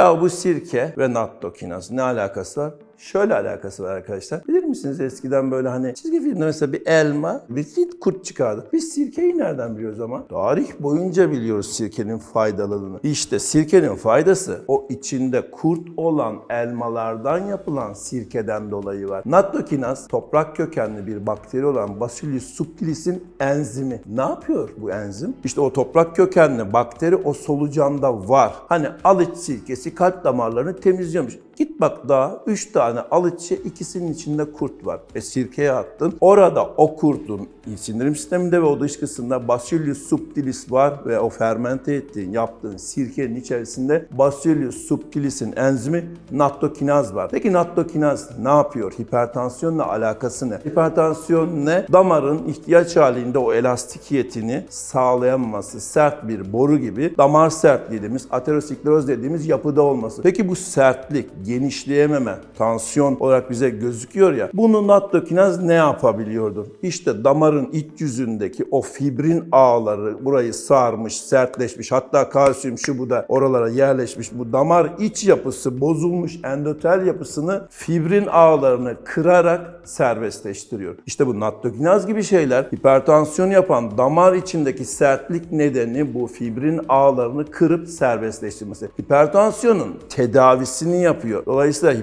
Ya bu sirke ve nattokinaz ne alakası var? Şöyle alakası var arkadaşlar. Bilir misiniz eskiden böyle hani çizgi filmde mesela bir elma, bir kurt çıkardı. Biz sirkeyi nereden biliyoruz ama? Tarih boyunca biliyoruz sirkenin faydalılığını. İşte sirkenin faydası o içinde kurt olan elmalardan yapılan sirkeden dolayı var. Nattokinaz toprak kökenli bir bakteri olan Bacillus subtilis'in enzimi. Ne yapıyor bu enzim? İşte o toprak kökenli bakteri o solucanda var. Hani alıç sirkesi kalp damarlarını temizliyormuş. Git bak daha 3 tane alıççı ikisinin içinde kurt var. E sirkeye attın. Orada o kurtun sindirim sisteminde ve o dışkısında Bacillus subtilis var ve o fermente ettiğin, yaptığın sirkenin içerisinde Bacillus subtilis'in enzimi nattokinaz var. Peki nattokinaz ne yapıyor? Hipertansiyonla alakası ne? Hipertansiyon ne? Damarın ihtiyaç halinde o elastikiyetini sağlayamaması, sert bir boru gibi damar sertliği dediğimiz, ateroskleroz dediğimiz yapıda olması. Peki bu sertlik, genişleyememe, tansiyon olarak bize gözüküyor ya. Bunu nattokinaz ne yapabiliyordur? İşte damarın iç yüzündeki o fibrin ağları burayı sarmış, sertleşmiş. Hatta kalsiyum şu bu da oralara yerleşmiş. Bu damar iç yapısı bozulmuş endotel yapısını fibrin ağlarını kırarak serbestleştiriyor. İşte bu nattokinaz gibi şeyler hipertansiyon yapan damar içindeki sertlik nedeni bu fibrin ağlarını kırıp serbestleştirmesi. Hipertansiyonun tedavisini yapıyor. Dolayısıyla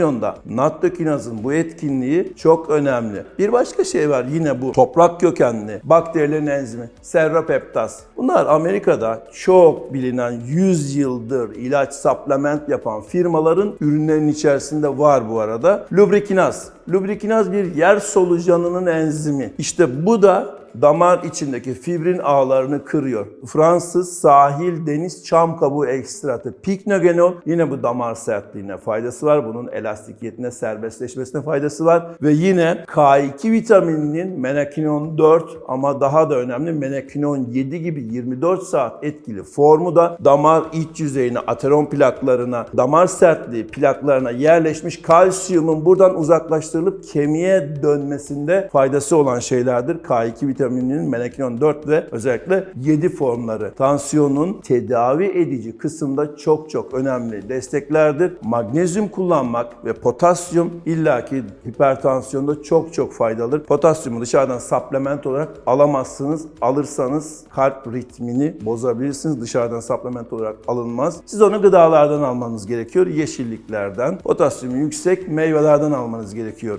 hipertansiyonda nattokinazın bu etkinliği çok önemli. Bir başka şey var yine bu toprak kökenli bakterilerin enzimi serrapeptaz. Bunlar Amerika'da çok bilinen 100 yıldır ilaç supplement yapan firmaların ürünlerinin içerisinde var bu arada. Lubrikinaz. Lubrikinaz bir yer solucanının enzimi. İşte bu da damar içindeki fibrin ağlarını kırıyor. Fransız sahil deniz çam kabuğu ekstratı piknogenol yine bu damar sertliğine faydası var. Bunun elastikiyetine, serbestleşmesine faydası var. Ve yine K2 vitamininin menakinon 4 ama daha da önemli menakinon 7 gibi 24 saat etkili formu da damar iç yüzeyine, ateron plaklarına, damar sertliği plaklarına yerleşmiş kalsiyumun buradan uzaklaştırılıp kemiğe dönmesinde faydası olan şeylerdir. K2 vitamininin menakinon 4 ve özellikle 7 formları. Tansiyonun tedavi edici kısımda çok çok önemli desteklerdir. Magnezyum kullanmak ve potasyum illaki hipertansiyonda çok çok faydalıdır. Potasyumu dışarıdan supplement olarak alamazsınız. Alırsanız kalp ritmini bozabilirsiniz. Dışarıdan supplement olarak alınmaz. Siz onu gıdalardan almanız gerekiyor. Yeşilliklerden. Potasyumu yüksek meyvelerden almanız gerekiyor.